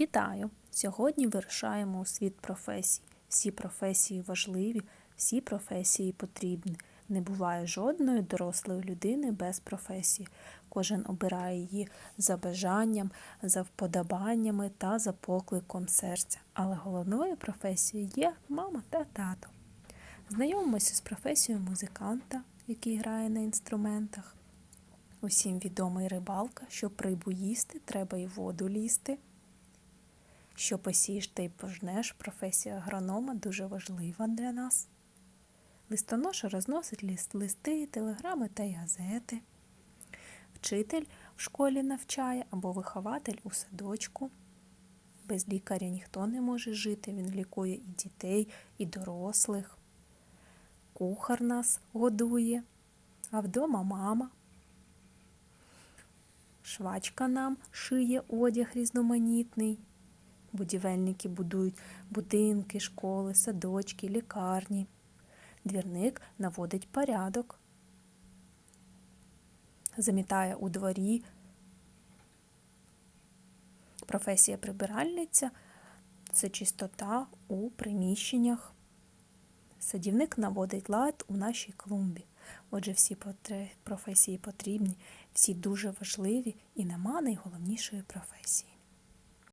Вітаю! Сьогодні вирушаємо у світ професій. Всі професії важливі, всі професії потрібні. Не буває жодної дорослої людини без професії. Кожен обирає її за бажанням, за вподобаннями та за покликом серця. Але головною професією є мама та тато. Знайомимося з професією музиканта, який грає на інструментах. Усім відомий рибалка, щоб рибу їсти, треба і воду лізти. Що посієш, та й пожнеш, професія агронома дуже важлива для нас. Листоноша розносить лист, листи, телеграми та й газети. Вчитель в школі навчає або вихователь у садочку. Без лікаря ніхто не може жити, він лікує і дітей, і дорослих. Кухар нас годує, а вдома мама. Швачка нам шиє одяг різноманітний. Будівельники будують будинки, школи, садочки, лікарні. Двірник наводить порядок, замітає у дворі. Професія прибиральниця це чистота у приміщеннях. Садівник наводить лад у нашій клумбі. Отже, всі професії потрібні, всі дуже важливі і нема найголовнішої професії.